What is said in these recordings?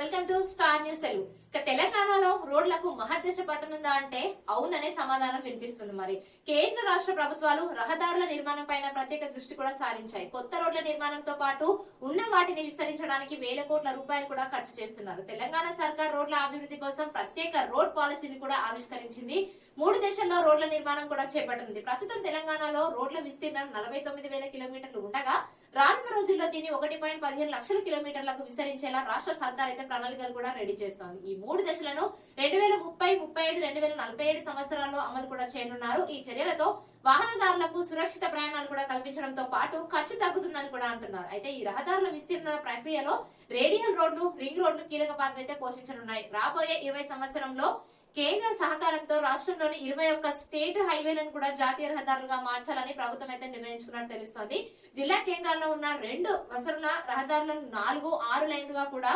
Welcome to Star News Telugu. ఇక తెలంగాణలో రోడ్లకు మహర్దశ పట్టనుందా అంటే అవుననే సమాధానం వినిపిస్తుంది మరి. కేంద్ర రాష్ట్ర ప్రభుత్వాలు రహదారుల నిర్మాణం పైన ప్రత్యేక దృష్టి కూడా సారించాయి. కొత్త రోడ్ల నిర్మాణంతో పాటు ఉన్న వాటిని విస్తరించడానికి వేల కోట్ల రూపాయలు కూడా ఖర్చు చేస్తున్నారు. తెలంగాణ సర్కార్ రోడ్ల అభివృద్ధి కోసం ప్రత్యేక రోడ్ పాలసీని కూడా ఆవిష్కరించింది మూడు దశల్లో రోడ్ల నిర్మాణం కూడా చేపట్టనుంది ప్రస్తుతం తెలంగాణలో రోడ్ల విస్తీర్ణం నలభై తొమ్మిది వేల కిలోమీటర్లు ఉండగా రానున్న రోజుల్లో దీన్ని ఒకటి పాయింట్ పదిహేను లక్షల కిలోమీటర్లకు విస్తరించేలా రాష్ట్ర సర్కార్ అయితే ప్రణాళికలు కూడా రెడీ చేస్తోంది. ఈ మూడు దశలను రెండు వేల ముప్పై ముప్పై ఐదు రెండు వేల నలభై ఏడు సంవత్సరాల్లో అమలు కూడా చేయనున్నారు. ఈ చర్యలతో వాహనదారులకు సురక్షిత ప్రయాణాలు కూడా కల్పించడంతో పాటు ఖర్చు తగ్గుతుందని కూడా అంటున్నారు. అయితే ఈ రహదారుల విస్తీర్ణ ప్రక్రియలో రేడియల్ రోడ్లు రింగ్ రోడ్లు కీలక పాత్ర అయితే పోషించనున్నాయి. రాబోయే ఇరవై సంవత్సరంలో కేంద్ర సహకారంతో రాష్ట్రంలోని ఇరవై ఒక్క స్టేట్ హైవేలను కూడా జాతీయ రహదారులుగా మార్చాలని ప్రభుత్వం అయితే నిర్ణయించుకున్నట్టు తెలుస్తోంది. జిల్లా కేంద్రాల్లో ఉన్న రెండు వసరుల రహదారులను నాలుగు ఆరు లైన్లుగా కూడా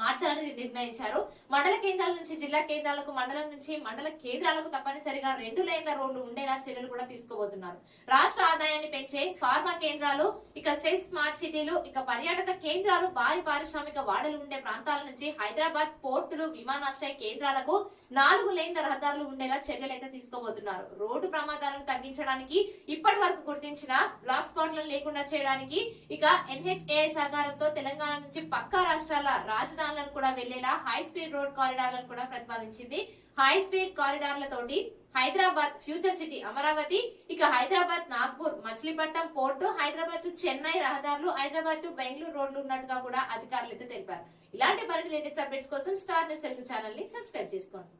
మార్చాలని నిర్ణయించారు. మండల కేంద్రాల నుంచి జిల్లా కేంద్రాలకు మండలం నుంచి మండల కేంద్రాలకు తప్పనిసరిగా రెండు లైన్ల రోడ్లు ఉండేలా చర్యలు కూడా తీసుకోబోతున్నారు. రాష్ట్ర ఆదాయాన్ని పెంచే ఫార్మా కేంద్రాలు ఇక సెస్ స్మార్ట్ సిటీలు ఇక పర్యాటక కేంద్రాలు భారీ పారిశ్రామిక వాడలు ఉండే ప్రాంతాల నుంచి హైదరాబాద్ పోర్టులు విమానాశ్రయ కేంద్రాలకు నాలుగు లైన్ల రహదారులు ఉండేలా చర్యలు అయితే తీసుకోబోతున్నారు. రోడ్డు ప్రమాదాలను తగ్గించడానికి ఇప్పటి వరకు గుర్తించిన బ్లాక్ స్పాట్లను లేకుండా చేయడానికి ఇక ఎన్హెచ్ఏ సహకారంతో తెలంగాణ నుంచి పక్కా రాష్ట్రాల రాజధాని రాజధానులను కూడా వెళ్ళేలా హై స్పీడ్ రోడ్ కారిడార్లను కూడా ప్రతిపాదించింది. హై స్పీడ్ కారిడార్లతోటి హైదరాబాద్ ఫ్యూచర్ సిటీ అమరావతి ఇక హైదరాబాద్ నాగ్పూర్ మచిలీపట్నం పోర్టు హైదరాబాద్ టు చెన్నై రహదారులు హైదరాబాద్ టు బెంగళూరు రోడ్లు ఉన్నట్టుగా కూడా అధికారులు అయితే తెలిపారు. ఇలాంటి మరిన్ని లేటెస్ట్ అప్డేట్స్ కోసం స్టార్ న్యూస్ తెలుగు ఛానల్ని సబ్స్క్రైబ్ చేసుకోండి.